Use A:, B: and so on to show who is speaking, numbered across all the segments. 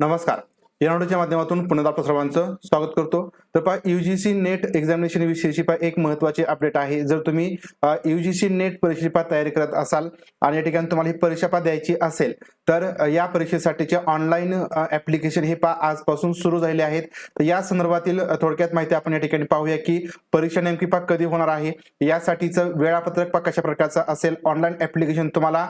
A: नमस्कार. या नोटीच्या माध्यमातून पुण्यात आपलं सर्वांचं स्वागत करतो. तर पहा युजीसी नेट एक्झामिनेशन विषयीची पहा एक महत्वाची अपडेट आहे. जर तुम्ही युजीसी नेट परीक्षेची पहा तयारी करत असाल आणि या ठिकाणी तुम्हाला ही परीक्षा पहा द्यायची असेल तर या परीक्षेसाठीचे ऑनलाईन ऍप्लिकेशन हे पा आजपासून सुरू झाले आहेत. तर या संदर्भातील थोडक्यात माहिती आपण या ठिकाणी पाहूया की परीक्षा नेमकी पा कधी होणार आहे. यासाठीचं वेळापत्रक पा कशा प्रकारचं असेल. ऑनलाईन ऍप्लिकेशन तुम्हाला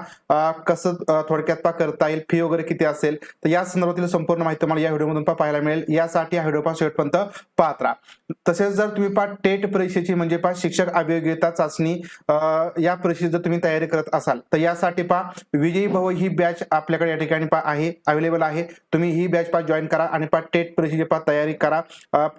A: कसं थोडक्यात पा करता येईल. फी वगैरे किती असेल. तर या संदर्भातील संपूर्ण माहिती तुम्हाला या व्हिडिओमधून पाहायला मिळेल. यासाठी हा व्हिडिओ पा शेवटपर्यंत पाहत राहा. तसेच जर तुम्ही पा टेट परीक्षेची म्हणजे पा शिक्षक अभियोग्यता चाचणी या परीक्षेची जर तुम्ही तयारी करत असाल तर यासाठी पहा विजयी भव ही बॅच आपल्याकडे या ठिकाणी आहे अवेलेबल आहे. तुम्ही ही बॅच पा जॉईन करा आणि पा टेट परीक्षेची पा तयारी करा.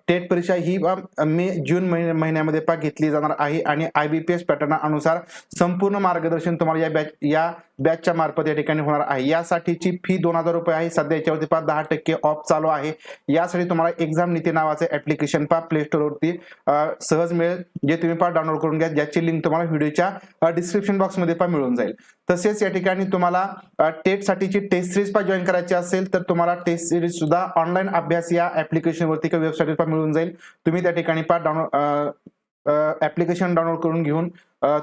A: टेट परीक्षा ही मे जून महिन्यामध्ये पा घेतली जाणार आहे आणि आय बी पी एस पॅटर्नानुसार संपूर्ण मार्गदर्शन तुम्हाला या बॅच या बॅचच्या मार्फत या ठिकाणी होणार आहे. यासाठीची फी दोन हजार रुपये आहे. सध्या याच्यावरती पा दहा टक्के ऑफ चालू आहे. यासाठी तुम्हाला एक्झाम नीती नावाचे ऍप्लिकेशन पा प्ले स्टोअरवरती सहज मिळेल. जे तुम्ही पहा डाउनलोड करून घ्या. ज्याची लिंक तुम्हाला व्हिडिओच्या डिस्क्रिप्शन बॉक्समध्ये पहा मिळून जाईल. तसेच या ठिकाणी तुम्हाला टेट साठीची टेस्ट सिरीज पा जॉईन करायची असेल तर तुम्हाला टेस्ट सिरीज सुद्धा ऑनलाईन अभ्यास या ऍप्लिकेशन वरती किंवा वेबसाईटवर पहा मिळून जाईल. तुम्ही त्या ठिकाणी पहा डाउनलोड ऍप्लिकेशन डाउनलोड करून घेऊन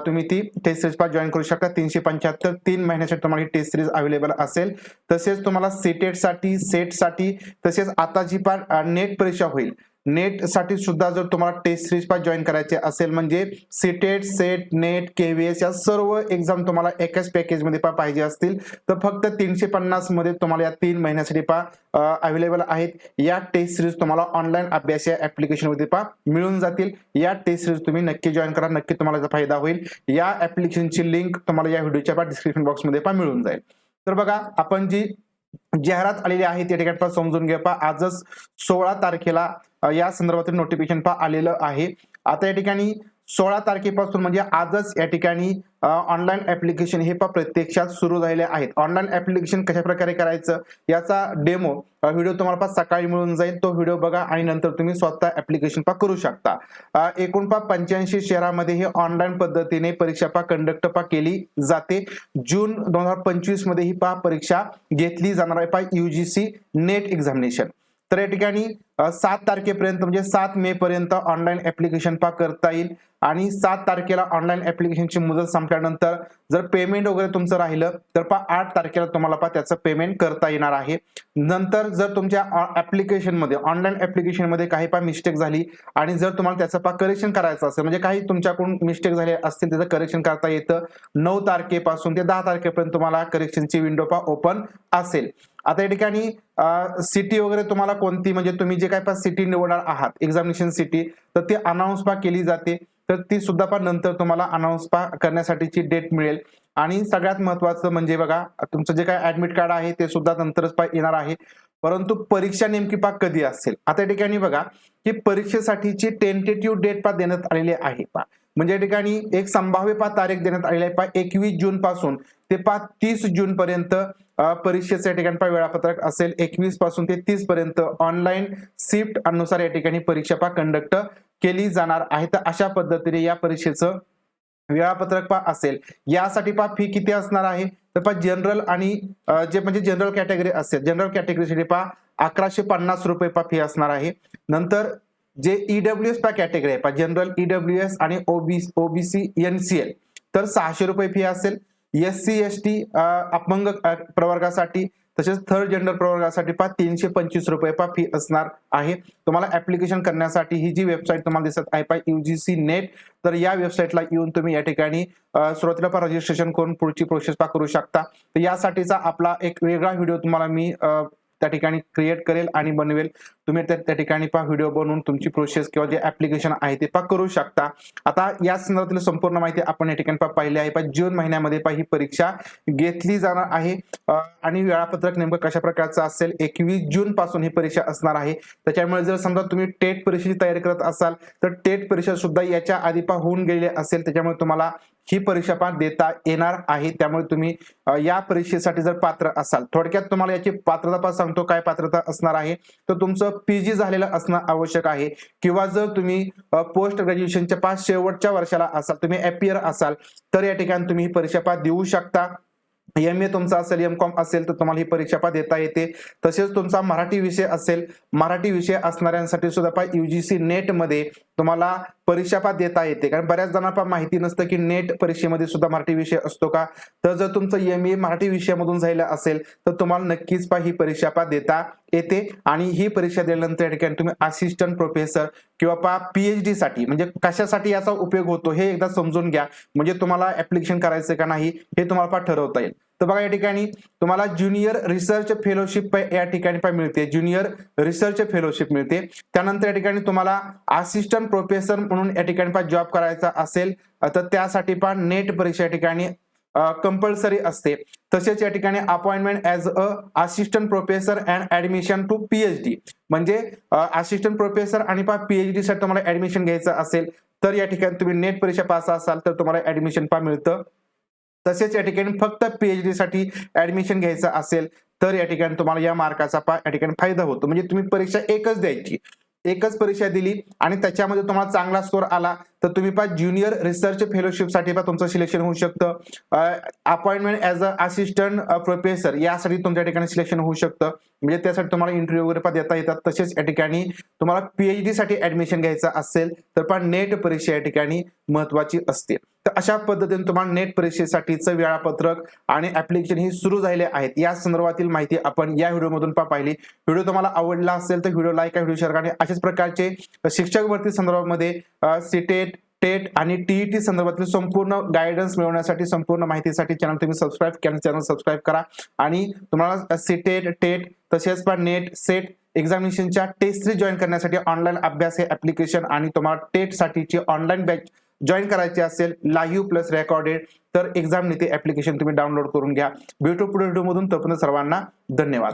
A: तुम्ही ती टेस्ट सिरीज पहा जॉईन करू शकता. तीनशे पंच्याहत्तर तीन महिन्यासाठी तुम्हाला ही टेस्ट सिरीज अवेलेबल असेल. तसेच तुम्हाला सीटेटसाठी साठी सेटसाठी तसेच आता जी पा नेट परीक्षा होईल. नेटसाठी सुद्धा जर तुम्हाला टेस्ट सिरीज पा जॉईन करायचे असेल म्हणजे सीटेट सेट नेट केव्हीएस या सर्व एक्झाम तुम्हाला एकाच पॅकेजमध्ये पा पाहिजे असतील. तर फक्त तीनशे पन्नासमध्ये तुम्हाला या तीन महिन्यासाठी पा अवेलेबल आहेत. या टेस्ट सिरीज तुम्हाला ऑनलाईन अभ्यास या ऍप्लिकेशनमध्ये पा मिळून जातील. या टेस्ट सिरीज तुम्ही नक्की जॉईन करा नक्की तुम्हाला याचा फायदा होईल. या ऍप्लिकेशनची लिंक तुम्हाला या व्हिडिओच्या पा डिस्क्रिप्शन बॉक्समध्ये पा मिळून जाईल. तर बघा आपण जी जाहिरात आलेली आहे त्या ठिकाणी समजून घ्या पा आजच सोळा तारखेला या संदर्भातील नोटिफिकेशन पहा आलेलं आहे. आता या ठिकाणी सोळा तारखेपासून म्हणजे आजच या ठिकाणी ऑनलाईन ऍप्लिकेशन हे पहा प्रत्यक्षात सुरू झालेले आहेत. ऑनलाईन ऍप्लिकेशन कशा प्रकारे करायचं याचा डेमो व्हिडिओ तुम्हाला पहा सकाळी मिळून जाईल. तो व्हिडिओ बघा आणि नंतर तुम्ही स्वतः ऍप्लिकेशन पहा करू शकता. एकूण पा पंच्याऐंशी शहरामध्ये हे ऑनलाईन पद्धतीने परीक्षा पा कंडक्ट पा केली जाते. जून दोन हजार पंचवीसमध्ये ही पहा परीक्षा घेतली जाणार आहे. पा युजीसी नेट एक्झामिनेशन तर या ठिकाणी सात तारखेपर्यंत म्हणजे सात मे पर्यंत ऑनलाईन ऍप्लिकेशन पा करता येईल. आणि सात तारखेला ऑनलाईन ऍप्लिकेशनची मुदत संपल्यानंतर जर पेमेंट वगैरे तुमचं राहिलं तर पा आठ तारखेला तुम्हाला पा त्याचं पेमेंट करता येणार आहे. नंतर जर तुमच्या ऍप्लिकेशनमध्ये ऑनलाईन ऍप्लिकेशनमध्ये काही पा मिस्टेक झाली आणि जर तुम्हाला त्याचं पा करेक्शन करायचं असेल म्हणजे काही तुमच्याकडून मिस्टेक झाले असतील त्याचं करेक्शन करता येतं. नऊ तारखेपासून ते दहा तारखेपर्यंत तुम्हाला करेक्शनची विंडो पा ओपन असेल. आता या ठिकाणी सिटी वगैरे तुम्हाला कोणती म्हणजे तुम्ही जे काय सिटी निवडणार आहात एक्झामिनेशन सिटी तर ती अनाऊन्स पा केली जाते. तर ती सुद्धा पण नंतर तुम्हाला अनाऊन्स पा करण्यासाठीची डेट मिळेल. आणि सगळ्यात महत्वाचं म्हणजे बघा तुमचं जे काय ऍडमिट कार्ड आहे ते सुद्धा नंतरच पा येणार आहे. परंतु परीक्षा नेमकी पा कधी असेल. आता या ठिकाणी बघा की परीक्षेसाठीची टेंटेटिव्ह डेट पा देण्यात आलेली आहे पा म्हणजे या ठिकाणी एक संभाव्य पा तारीख देण्यात आलेली आहे पा एकवीस जून पासून. ते पा तीस जून पर्यंत परीक्षेचं या ठिकाणी पा वेळापत्रक असेल. एकवीसपासून ते तीस पर्यंत ऑनलाईन शिफ्ट अनुसार या ठिकाणी परीक्षा पा कंडक्ट केली जाणार आहे. तर अशा पद्धतीने या परीक्षेचं वेळापत्रक पा असेल. यासाठी पा फी किती असणार आहे? तर पा जनरल आणि जे म्हणजे जनरल कॅटेगरी असेल. जनरल कॅटेगरीसाठी पा अकराशे पन्नास रुपये पा फी असणार आहे. नंतर जे ईडब्ल्यू एस पा कॅटेगरी आहे. पा जनरल ईडब्ल्यू एस आणि ओबी ओबीसी एनसीएल तर सहाशे रुपये फी असेल. एस सी एस टी अपंग प्रवर्गासाठी तसेच थर्ड जेंडर प्रवर्गासाठी पा तीनशे पंचवीस रुपये पा फी असणार आहे. तुम्हाला ऍप्लिकेशन करण्यासाठी ही जी वेबसाईट तुम्हाला दिसत आहे पा युजीसी नेट तर या वेबसाईटला येऊन तुम्ही या ठिकाणी सुरुवातीला पा रजिस्ट्रेशन करून पुढची प्रोसेस पा करू शकता. तर यासाठीचा आपला एक वेगळा व्हिडिओ तुम्हाला मी त्या ठिकाणी क्रिएट करेल आणि बनवेल. तुम्ही त्या त्या ठिकाणी पहा व्हिडिओ बनवून तुमची प्रोसेस किंवा जे ऍप्लिकेशन आहे ते पा करू शकता. आता या संदर्भातील संपूर्ण माहिती आपण या ठिकाणी पा पाहिली आहे. पा जून महिन्यामध्ये पा ही परीक्षा घेतली जाणार आहे. आणि वेळापत्रक नेमकं कशा प्रकारचं असेल? एकवीस जून पासून ही परीक्षा असणार आहे. त्याच्यामुळे जर समजा तुम्ही टेट परीक्षेची तयारी करत असाल तर टेट परीक्षा सुद्धा याच्या आधी पा होऊन गेलेली असेल. त्याच्यामुळे तुम्हाला ही परीक्षा देता येणार आहे. त्यामुळे तुम्ही या परीक्षेसाठी जर पात्र असाल थोडक्यात तुम्हाला याची पात्रता पण सांगतो काय पात्रता असणार आहे. तर तुमचं पीजी झालेलं असणं आवश्यक आहे. किंवा जर तुम्ही पोस्ट ग्रॅज्युएशनच्या पाच शेवटच्या वर्षाला असाल तुम्ही एपियर असाल तर या ठिकाणी तुम्ही ही परीक्षा देऊ शकता. एम ए तुमचा असेल एम कॉम असेल तर तुम्हाला ही परीक्षा पा देता येते. तसेच तुमचा मराठी विषय असेल मराठी विषय असणाऱ्यांसाठी सुद्धा पा युजीसी नेटमध्ये तुम्हाला परीक्षा पा देता येते. कारण बऱ्याच जणांना माहिती नसतं की नेट परीक्षेमध्ये सुद्धा मराठी विषय असतो का? तर जर तुमचं एम ए मराठी विषयामधून झालेलं असेल तर तुम्हाला नक्कीच पा ही परीक्षा पा देता येते. आणि ही परीक्षा दिल्यानंतर या ठिकाणी तुम्ही असिस्टंट प्रोफेसर किंवा पा पीएचडी साठी म्हणजे कशासाठी याचा उपयोग होतो हे एकदा समजून घ्या. म्हणजे तुम्हाला ऍप्लिकेशन करायचं का नाही हे तुम्हाला पा ठरवता येईल. तर बघा या ठिकाणी तुम्हाला ज्युनियर रिसर्च फेलोशिप या ठिकाणी पण मिळते. ज्युनियर रिसर्च फेलोशिप मिळते. त्यानंतर या ठिकाणी तुम्हाला असिस्टंट प्रोफेसर म्हणून या ठिकाणी पण जॉब करायचा असेल तर त्यासाठी पण नेट परीक्षा या ठिकाणी कंपल्सरी असते. तसेच या ठिकाणी अपॉइंटमेंट म्हणजे, as a assistant professor and admission to PhD म्हणजे असिस्टंट प्रोफेसर आणि पा पीएचडी साठी तुम्हाला ऍडमिशन घ्यायचं असेल तर या ठिकाणी तुम्ही नेट परीक्षा पास असाल तर तुम्हाला ऍडमिशन पा मिळतं. तसेच या ठिकाणी फक्त पीएचडी साठी ऍडमिशन घ्यायचं असेल तर या ठिकाणी तुम्हाला या मार्काचा या ठिकाणी फायदा होतो. म्हणजे तुम्ही परीक्षा एकच द्यायची. एकच परीक्षा दिली आणि त्याच्यामध्ये तुम्हाला चांगला स्कोर आला तर तुम्ही पा ज्युनियर रिसर्च फेलोशिपसाठी पा तुमचं सिलेक्शन होऊ शकतं. Appointment as a assistant professor यासाठी तुमच्या ठिकाणी सिलेक्शन होऊ शकतं. म्हणजे त्यासाठी तुम्हाला इंटरव्ह्यू वगैरे पा देता येतात. तसेच या ठिकाणी तुम्हाला पीएचडी साठी ऍडमिशन घ्यायचं असेल तर पण नेट परीक्षा या ठिकाणी महत्वाची असते. तर अशा पद्धतीने तुम्हाला नेट परीक्षेसाठीचं वेळापत्रक आणि ऍप्लिकेशन ही सुरू झाले आहेत. या संदर्भातील माहिती आपण या व्हिडिओमधून पा पाहिली. व्हिडिओ तुम्हाला आवडला असेल तर व्हिडिओ लाईक व्हिडिओ शेअर आणि अशाच प्रकारचे शिक्षक भरती संदर्भामध्ये सिटेट टेट आणि टीईटी संदर्भातील संपूर्ण गायडन्स मिळवण्यासाठी संपूर्ण माहितीसाठी चॅनल तुम्ही सबस्क्राईब केलं चॅनल सबस्क्राईब करा. आणि तुम्हाला सिटेट टेट तसेच पण नेट सेट एक्झामिनेशनच्या टेस्ट जॉईन करण्यासाठी ऑनलाईन अभ्यास हे ऍप्लिकेशन आणि तुम्हाला टेटसाठीची ऑनलाईन बॅच जॉईन करायची असेल लाईव्ह प्लस रेकॉर्डेड तर एक्झाम नीती ऍप्लिकेशन तुम्ही डाउनलोड करून घ्या. ब्युटो पुढे व्हिडिओमधून तोपर्यंत सर्वांना धन्यवाद.